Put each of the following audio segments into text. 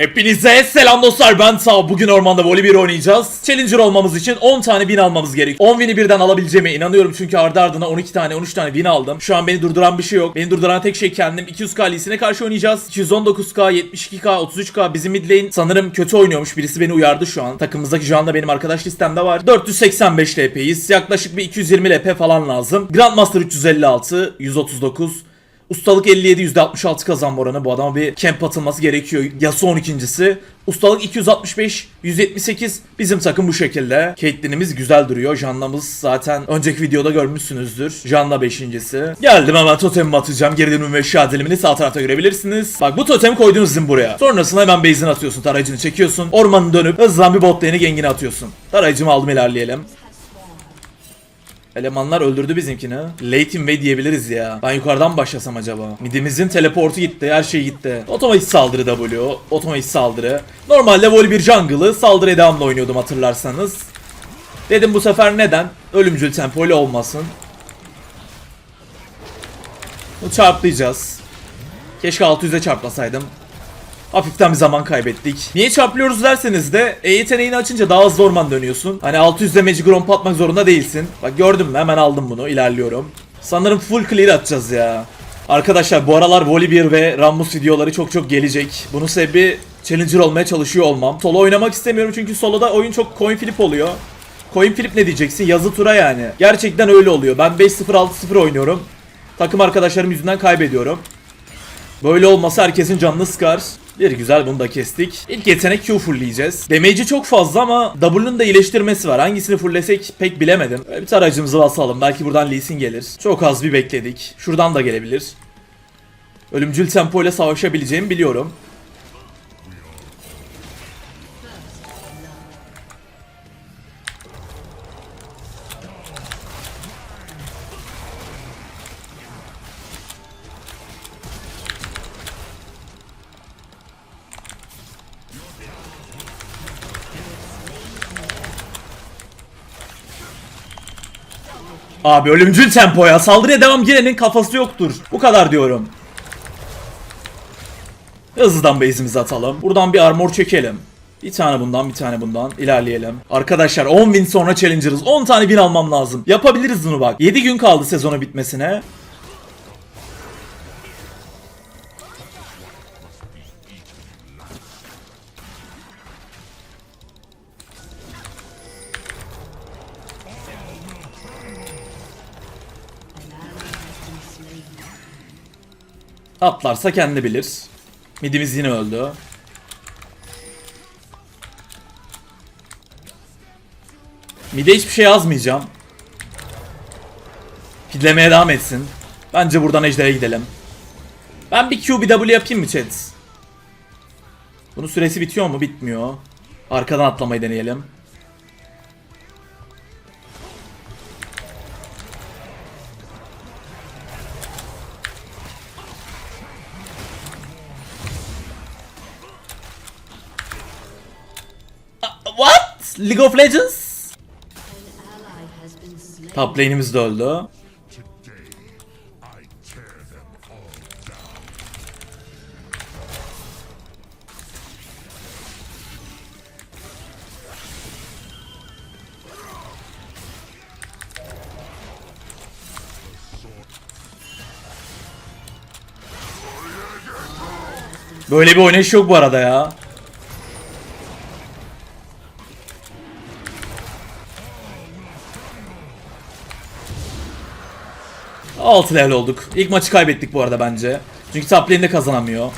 Hepinize selam dostlar ben Sağ. Bugün ormanda voli bir oynayacağız. Challenger olmamız için 10 tane win almamız gerek. 10 win'i birden alabileceğime inanıyorum çünkü ardı ardına 12 tane 13 tane win aldım. Şu an beni durduran bir şey yok. Beni durduran tek şey kendim. 200k Lee'sine karşı oynayacağız. 219k, 72k, 33k bizim mid lane sanırım kötü oynuyormuş. Birisi beni uyardı şu an. Takımımızdaki şu anda benim arkadaş listemde var. 485 LP'yiz. Yaklaşık bir 220 LP falan lazım. Grandmaster 356, 139, Ustalık 57 %66 kazanma oranı. Bu adama bir camp atılması gerekiyor. Yasuo 12.si. Ustalık 265 178 bizim takım bu şekilde. Caitlyn'imiz güzel duruyor. Janna'mız zaten önceki videoda görmüşsünüzdür. Janna 5.si. Geldim hemen totemimi atacağım. Geri dönüm ve eşya dilimini sağ tarafta görebilirsiniz. Bak bu totemi koydunuz sizin buraya. Sonrasında hemen base'ini atıyorsun. Tarayıcını çekiyorsun. Ormanı dönüp hızlan bir bot lane'i atıyorsun. Tarayıcımı aldım ilerleyelim. Elemanlar öldürdü bizimkini. Late invade diyebiliriz ya. Ben yukarıdan başlasam acaba? Midimizin teleportu gitti, her şey gitti. Otomatik saldırı W, otomatik saldırı. Normalde vol bir jungle'ı saldırı devamlı oynuyordum hatırlarsanız. Dedim bu sefer neden? Ölümcül tempoyla olmasın. Bunu çarplayacağız. Keşke 600'e çarplasaydım. Hafiften bir zaman kaybettik. Niye çarpılıyoruz derseniz de E yeteneğini açınca daha hızlı orman dönüyorsun. Hani 600'de Magic Romp atmak zorunda değilsin. Bak gördün mü hemen aldım bunu ilerliyorum. Sanırım full clear atacağız ya. Arkadaşlar bu aralar Volibear ve Rammus videoları çok çok gelecek. Bunun sebebi Challenger olmaya çalışıyor olmam. Solo oynamak istemiyorum çünkü soloda oyun çok coin flip oluyor. Coin flip ne diyeceksin? Yazı tura yani. Gerçekten öyle oluyor. Ben 5-0-6-0 oynuyorum. Takım arkadaşlarım yüzünden kaybediyorum. Böyle olması herkesin canını sıkar. Bir güzel bunu da kestik. İlk yetenek Q fullleyeceğiz. Damage'i çok fazla ama W'nun da iyileştirmesi var. Hangisini fulllesek pek bilemedim. Böyle bir tarayıcımızı basalım. Belki buradan Lee Sin gelir. Çok az bir bekledik. Şuradan da gelebilir. Ölümcül tempo ile savaşabileceğimi biliyorum. Abi ölümcül tempoya saldırıya devam girenin kafası yoktur. Bu kadar diyorum. Hızlıdan base'imizi atalım. Buradan bir armor çekelim. Bir tane bundan bir tane bundan ilerleyelim. Arkadaşlar 10 win sonra challenger'ız. 10 tane win almam lazım. Yapabiliriz bunu bak. 7 gün kaldı sezona bitmesine. Atlarsa kendi bilir. Midimiz yine öldü. Mide hiçbir şey yazmayacağım. Pidlemeye devam etsin. Bence buradan ejdere gidelim. Ben bir Q bir W yapayım mı chat? Bunun süresi bitiyor mu? Bitmiyor. Arkadan atlamayı deneyelim. What? League of Legends? Top lane'imiz de öldü. Böyle bir oynayış yok bu arada ya. 6 level olduk. İlk maçı kaybettik bu arada bence. Çünkü top lane'de kazanamıyor.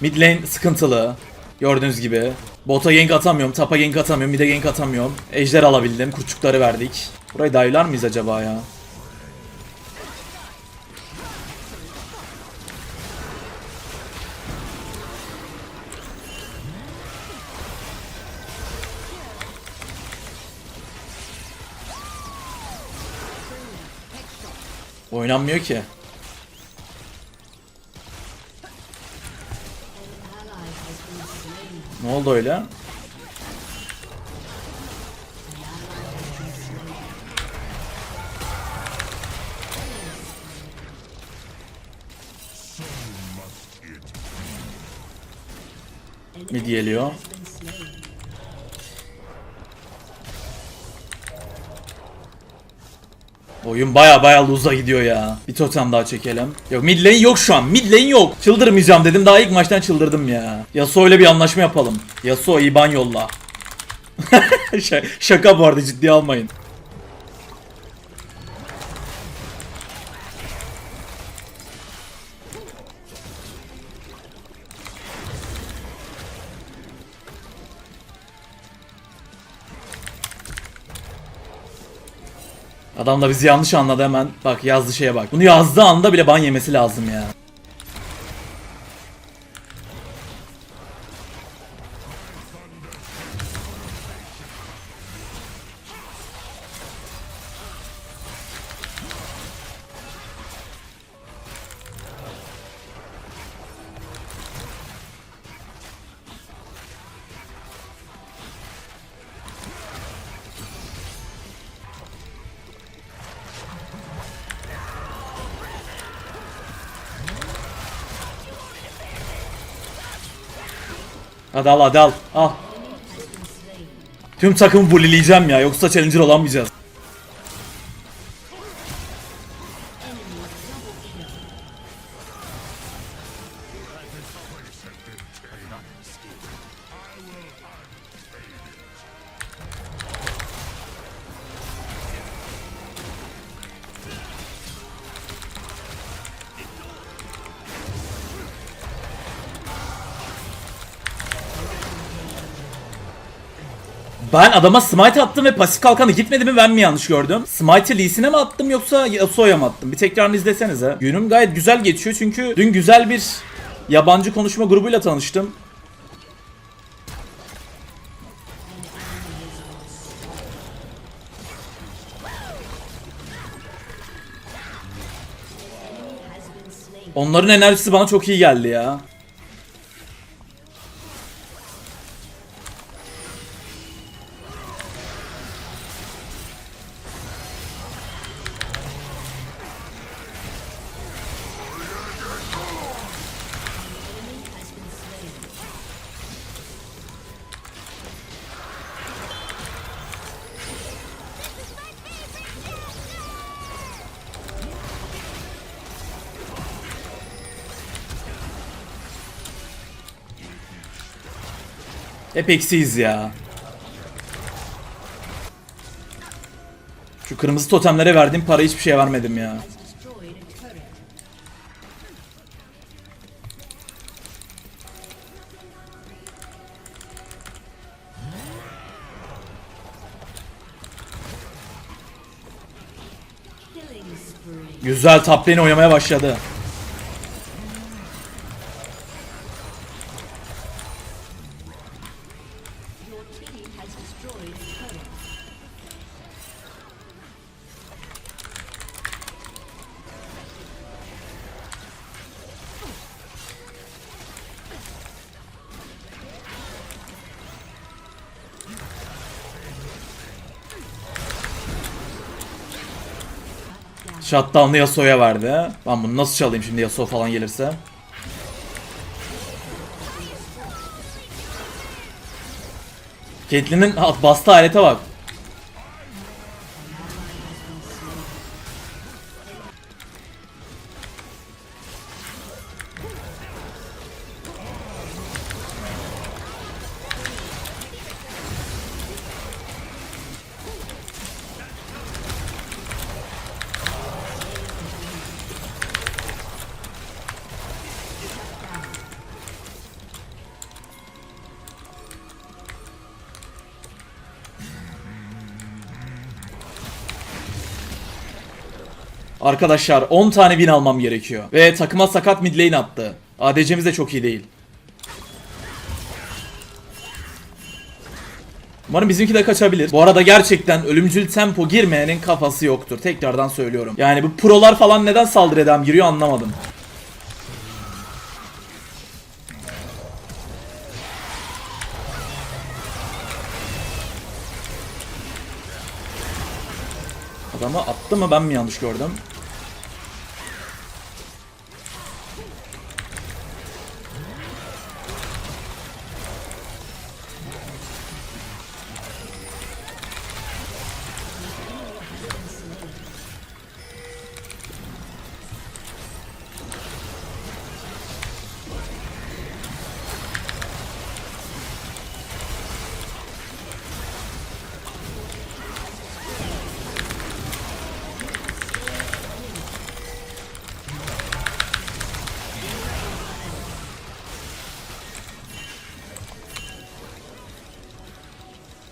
Mid lane sıkıntılı. Gördüğünüz gibi. Bota gank atamıyorum, tapa gank atamıyorum, mid'e gank atamıyorum. Ejder alabildim, kurçukları verdik. Burayı dayılar mıyız acaba ya? Oynanmıyor ki. Ne oldu öyle? Mid geliyor. Oyun baya baya lose'a gidiyor ya. Bir totem daha çekelim. Yok mid lane yok şu an. Mid lane yok. Çıldırmayacağım dedim. Daha ilk maçtan çıldırdım ya. Yasuo ile bir anlaşma yapalım. Yasuo IBAN yolla. Şaka bu arada ciddiye almayın. Adam da bizi yanlış anladı hemen. Bak yazdığı şeye bak. Bunu yazdığı anda bile ban yemesi lazım ya. Hadi al hadi al. Al. Tüm takımı bullileyeceğim ya. Yoksa challenger olamayacağız. Ben adama smite attım ve pasif kalkanı gitmedi mi ben mi yanlış gördüm? Smite'ı Lee Sin'e mi attım yoksa Yasuo'ya mı attım? Bir tekrarını izlesenize. Günüm gayet güzel geçiyor çünkü dün güzel bir yabancı konuşma grubuyla tanıştım. Onların enerjisi bana çok iyi geldi ya. Hep eksiyiz ya. Şu kırmızı totemlere verdiğim para hiçbir şey vermedim ya. Güzel top lane oynamaya başladı. Shutdown'ı Yasuo'ya verdi. Ben bunu nasıl çalayım şimdi Yasuo falan gelirse. Caitlyn'in ha, bastığı alete bak. Arkadaşlar 10 tane win almam gerekiyor. Ve takıma sakat mid lane attı. ADC'miz de çok iyi değil. Umarım bizimki de kaçabilir. Bu arada gerçekten ölümcül tempo girmeyenin kafası yoktur. Tekrardan söylüyorum. Yani bu prolar falan neden saldırı eden giriyor anlamadım. Adamı attı mı ben mi yanlış gördüm?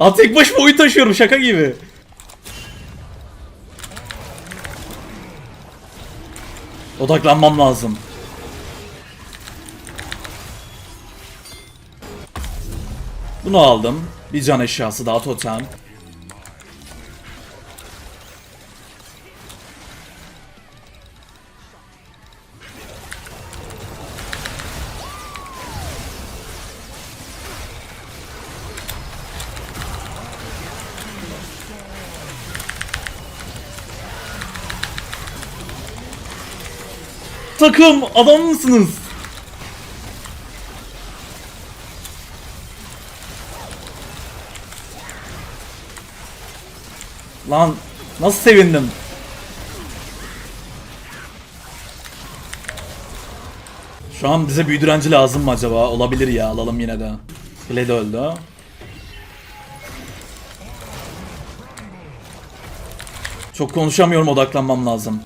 Lan tek başıma oyun taşıyorum şaka gibi. Odaklanmam lazım. Bunu aldım. Bir can eşyası daha totem. Takım adam mısınız? Lan nasıl sevindim. Şu an bize büyü direnci lazım mı acaba? Olabilir ya alalım yine de. Blade öldü. Çok konuşamıyorum odaklanmam lazım.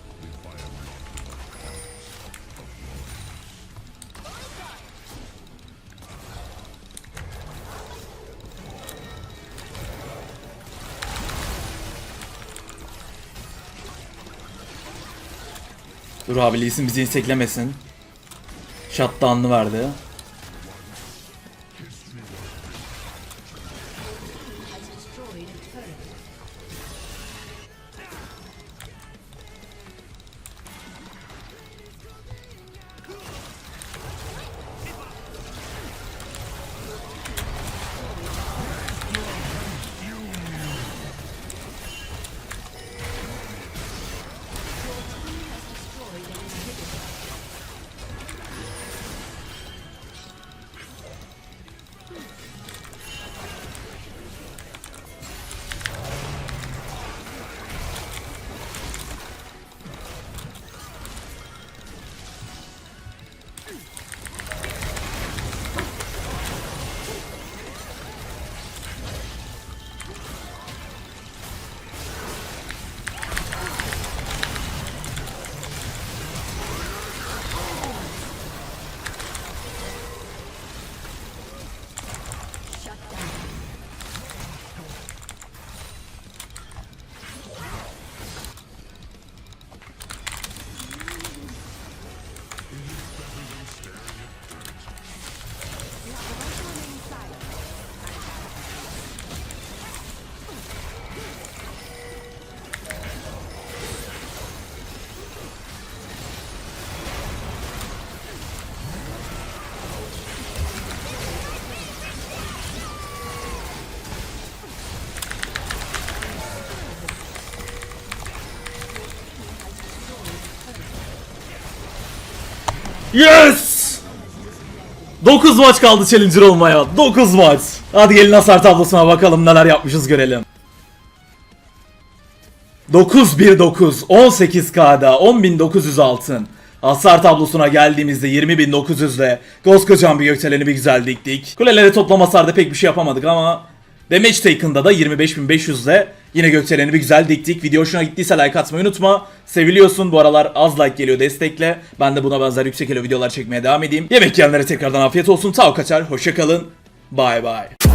Dur abi Lee Sin bizi inseklemesin. Shutdown'ını verdi. Yes! 9 maç kaldı Challenger olmaya. 9 maç. Hadi gelin hasar tablosuna bakalım neler yapmışız görelim. 9-1-9, 18K'da, 10.900 altın. Hasar tablosuna geldiğimizde 20.900 ile koskocaman bir gökdeleni bir güzel diktik. Kulelere toplam hasarda pek bir şey yapamadık ama Damage Taken'da da 25.500 ile yine gökdeleni bir güzel diktik. Video hoşuna gittiyse like atmayı unutma. Seviliyorsun bu aralar az like geliyor destekle. Ben de buna benzer yüksek elo videolar çekmeye devam edeyim. Yemek yiyenlere tekrardan afiyet olsun. Tao kaçar. Hoşçakalın. Bye bye.